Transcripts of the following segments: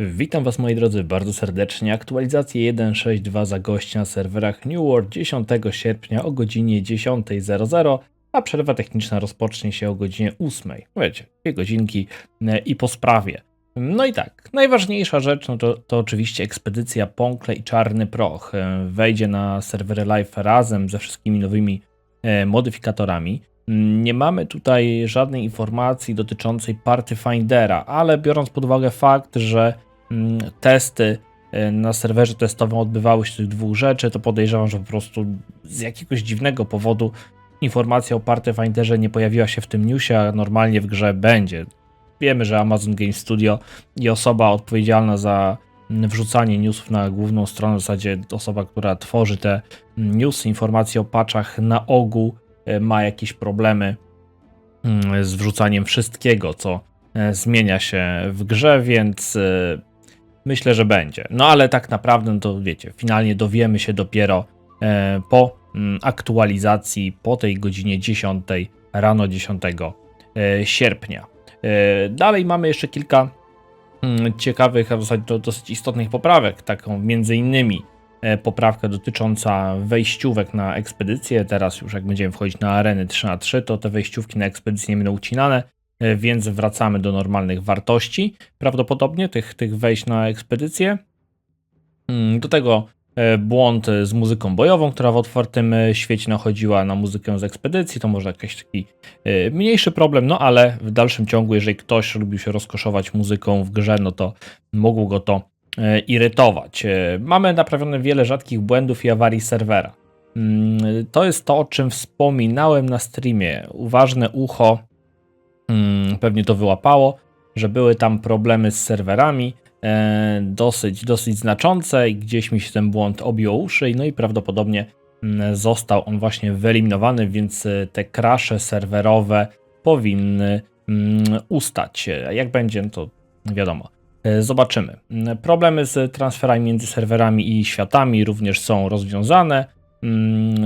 Witam Was moi drodzy bardzo serdecznie. Aktualizację 1.6.2 zagości na serwerach New World 10 sierpnia o godzinie 10.00, a przerwa techniczna rozpocznie się o godzinie 8. Wiecie, dwie godzinki e, i po sprawie. No i tak, najważniejsza rzecz no to, to oczywiście ekspedycja Pąkle i Czarny Proch. E, Wejdzie na serwery live razem ze wszystkimi nowymi e, modyfikatorami. Nie mamy tutaj żadnej informacji dotyczącej Party Findera, ale biorąc pod uwagę fakt, że testy e, na serwerze testowym odbywały się tych dwóch rzeczy, to podejrzewam, że po prostu z jakiegoś dziwnego powodu informacja o Party Finderze nie pojawiła się w tym newsie, a normalnie w grze będzie. Wiemy, że Amazon Game Studio i osoba odpowiedzialna za mm, wrzucanie newsów na główną stronę, w zasadzie osoba, która tworzy te mm, newsy, informacje o patchach na ogół e, ma jakieś problemy mm, z wrzucaniem wszystkiego, co e, zmienia się w grze, więc e, myślę, że będzie. No ale tak naprawdę, no to wiecie, finalnie dowiemy się dopiero e, po mm, aktualizacji, po tej godzinie 10 rano 10 e, sierpnia. E, Dalej mamy jeszcze kilka mm, ciekawych, a w zasadzie dosyć istotnych poprawek, taką między innymi e, poprawka dotycząca wejściówek na ekspedycję. Teraz już jak będziemy wchodzić na areny 3 na 3 to te wejściówki na ekspedycję nie będą ucinane, więc wracamy do normalnych wartości prawdopodobnie tych, tych wejść na ekspedycję. Mm, Do tego e, błąd e, z muzyką bojową, która w otwartym e, świecie nachodziła na muzykę z ekspedycji, to może jakiś taki e, mniejszy problem, no ale w dalszym ciągu, jeżeli ktoś lubił się rozkoszować muzyką w grze, no to mogło go to e, irytować. E, Mamy naprawione wiele rzadkich błędów i awarii serwera. Mm, To jest to, o czym wspominałem na streamie. Uważne ucho pewnie to wyłapało, że były tam problemy z serwerami, e, dosyć, dosyć znaczące i gdzieś mi się ten błąd objął uszy, no i prawdopodobnie mm, został on właśnie wyeliminowany, więc e, te krasze serwerowe powinny mm, ustać. E, Jak będzie, no to wiadomo. E, Zobaczymy. Mm, Problemy z transferami między serwerami i światami również są rozwiązane.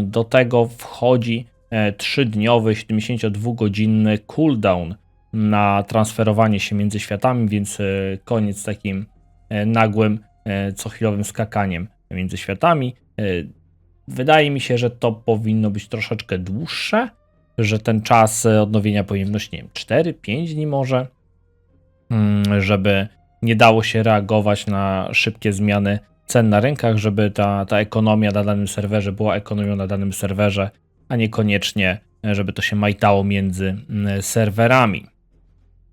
Do tego wchodzi e, 3-dniowy, 72-godzinny cooldown na transferowanie się między światami, więc e, koniec z takim e, nagłym, e, cochwilowym skakaniem między światami. Wydaje mi się, że to powinno być troszeczkę dłuższe, że ten czas odnowienia powinien wynosić, nie wiem, 4-5 dni może, mm, żeby nie dało się reagować na szybkie zmiany cen na rynkach, żeby ta, ta ekonomia na danym serwerze była ekonomią na danym serwerze, a niekoniecznie, żeby to się majtało między mm, serwerami.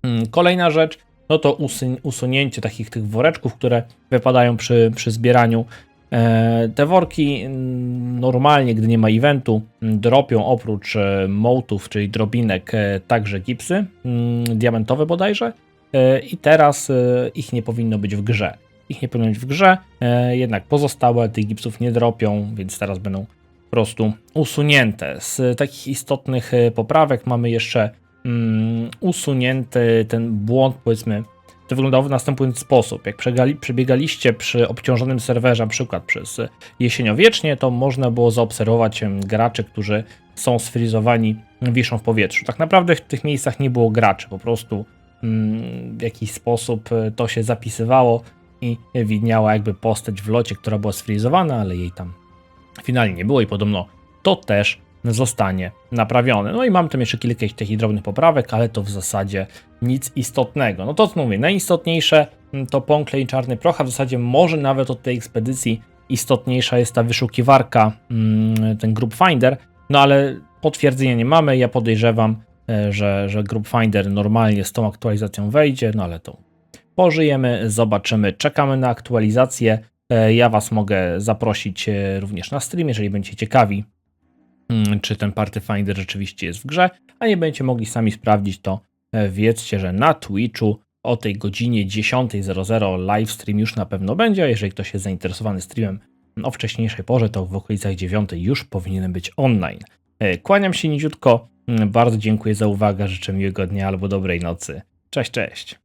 Mm, Kolejna rzecz, no to usun- usunięcie takich tych woreczków, które wypadają przy, przy zbieraniu. E, Te worki mm, normalnie, gdy nie ma eventu, mm, dropią oprócz e, mołtów, czyli drobinek, e, także gipsy, diamentowe bodajże. I teraz ich nie powinno być w grze. Ich nie powinno być w grze, jednak pozostałe tych gipsów nie dropią, więc teraz będą po prostu usunięte. Z takich istotnych poprawek mamy jeszcze mm, usunięty ten błąd, powiedzmy, to wyglądało w następujący sposób. Jak przebiegaliście przy obciążonym serwerze, na przykład przez jesieniowiecznie, to można było zaobserwować graczy, którzy są sfrizowani, wiszą w powietrzu. Tak naprawdę w tych miejscach nie było graczy, po prostu mm, w jakiś sposób e, to się zapisywało i widniała jakby postać w locie, która była sfrizowana, ale jej tam finalnie nie było i podobno to też zostanie naprawione. No i mam tam jeszcze kilka takich drobnych poprawek, ale to w zasadzie nic istotnego. No to co mówię, najistotniejsze mm, to Pąkle i Czarny Proch, a w zasadzie może nawet od tej ekspedycji istotniejsza jest ta wyszukiwarka, mm, ten Group Finder, no ale potwierdzenia nie mamy, ja podejrzewam, e, że, że Group Finder normalnie z tą aktualizacją wejdzie, no ale to pożyjemy, zobaczymy, czekamy na aktualizację. E, Ja Was mogę zaprosić e, również na stream, jeżeli będziecie ciekawi, czy ten Party Finder rzeczywiście jest w grze, a nie będziecie mogli sami sprawdzić, to e, wiedzcie, że na Twitchu o tej godzinie 10.00 livestream już na pewno będzie, a jeżeli ktoś jest zainteresowany streamem o wcześniejszej porze, to w okolicach 9 już powinienem być online. E, Kłaniam się niziutko, Mm, bardzo dziękuję za uwagę, życzę miłego dnia albo dobrej nocy. Cześć, cześć.